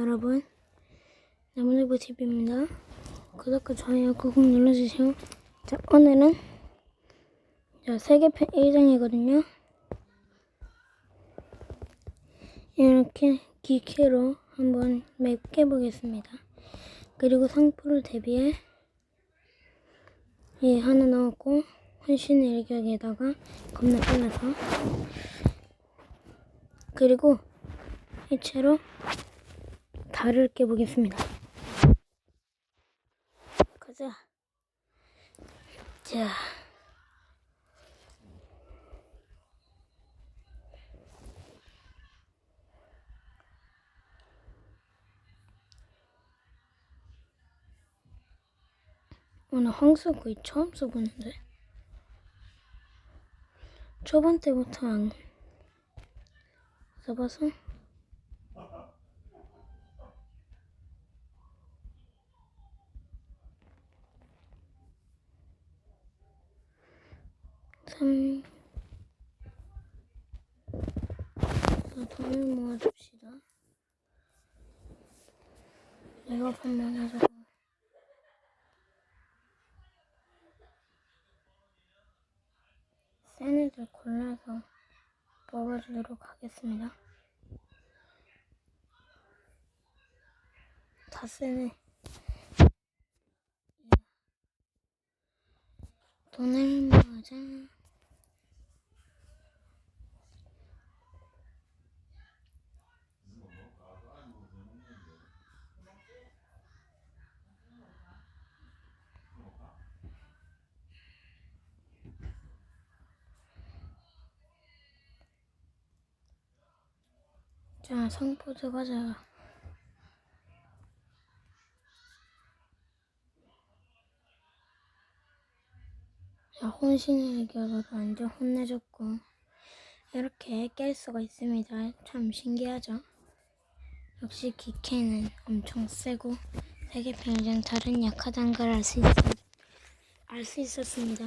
여러분 나무늘보 TV입니다. 구독과 좋아요 꾹꾹 눌러주세요. 자 오늘은 자 세계편 1장이거든요. 이렇게 기캐로 한번 맵게 보겠습니다. 그리고 상표를 대비해 예 하나 넣었고 헌신의 일격에다가 겁나 빨라서 그리고 해체로 달을 깨보겠습니다. 가자. 자. 오늘 황소 거의 처음 써보는데 초반 때부터 안 써봐서 삼 자, 돈을 모아줍시다 판만 하자고 센 애들 골라서 먹어주도록 하겠습니다. 다 쓰네. 돈을 모아자. 자, 성포즈 가자. 자, 혼신의 결과로 완전 혼내줬고, 이렇게 깰 수가 있습니다. 참 신기하죠? 역시 기캐는 엄청 세고, 세계편이랑 다른 약하단 걸 알 수 있, 알수 있었습니다.